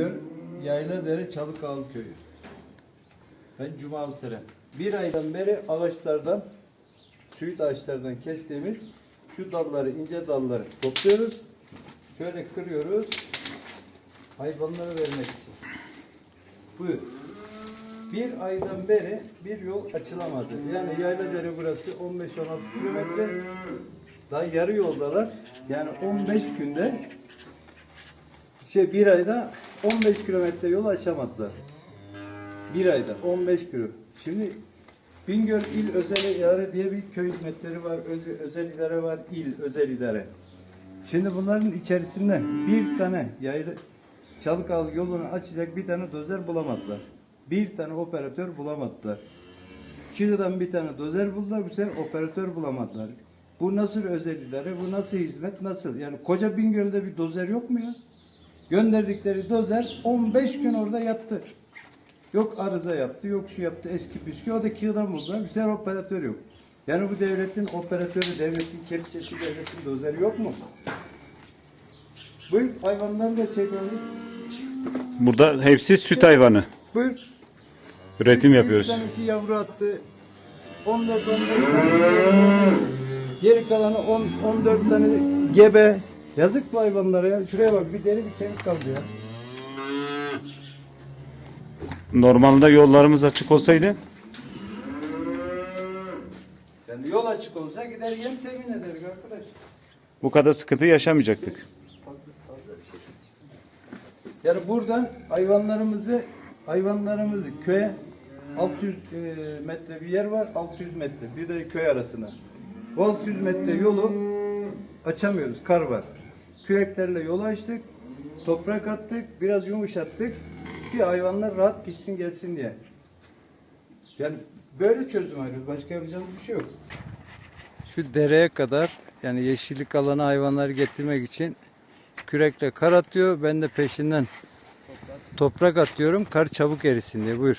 Bingöl Yayladere Çalıkağlı Köyü. Ben Cuma Avseren. Bir aydan beri ağaçlardan, süit ağaçlardan kestiğimiz şu dalları, ince dalları topluyoruz. Şöyle kırıyoruz. Hayvanlara vermek için. Buyur. Bir aydan beri bir yol açılamadı. Yani Yayladere burası 15-16 kilometre. Daha yarı yoldalar. Yani 15 günde şey bir ayda 15 kilometre yol açamadılar. Bir ayda 15 kilo. Şimdi Bingöl İl Özel İdare diye bir köy hizmetleri var, öz- özel idare var, il özel idare. Şimdi bunların içerisinde bir tane yaylı Çalıkalı yolunu açacak bir tane dozer bulamadılar. Bir tane operatör bulamadılar. Çığ'dan bir tane dozer buldular, bu sefer operatör bulamadılar. Bu nasıl özel idare, bu nasıl hizmet, nasıl? Yani koca Bingöl'de bir dozer yok mu ya? Gönderdikleri dozer 15 gün orada yattı. Yok arıza yaptı, yok şu yaptı, eski püskü. O da kığıdan buldular. Bir sefer operatör yok. Yani bu devletin operatörü, devletin kepçesi, devletin dozeri yok mu? Buyur hayvanları da çekelim. Burada hepsi süt hayvanı. Buyur. Üretim Üç- yapıyoruz. Üç tanesi yavru attı. 14 15 tanesi yavru. Geri kalanı 10 14 tane gebe. Yazık bu hayvanlara ya. Şuraya bak bir deri bir kemik kaldı ya. Normalde yollarımız açık olsaydı Yani yol açık olsa gider yem temin ederiz arkadaş. bu kadar sıkıntı yaşamayacaktık. Fazla, fazla bir şey. Yani buradan hayvanlarımızı hayvanlarımızı köye 600 e, metre bir yer var 600 metre bir de köy arasına. Bu 600 metre yolu açamıyoruz kar var. Küreklerle yolu açtık toprak attık biraz yumuşattık ki hayvanlar rahat gitsin gelsin diye. Yani böyle çözüm arıyoruz. Başka yapacağımız bir şey yok. Şu dereye kadar yani yeşillik alanı hayvanları getirmek için kürekle kar atıyor. Ben de peşinden toprak atıyorum. Kar çabuk erisin diye. Buyur.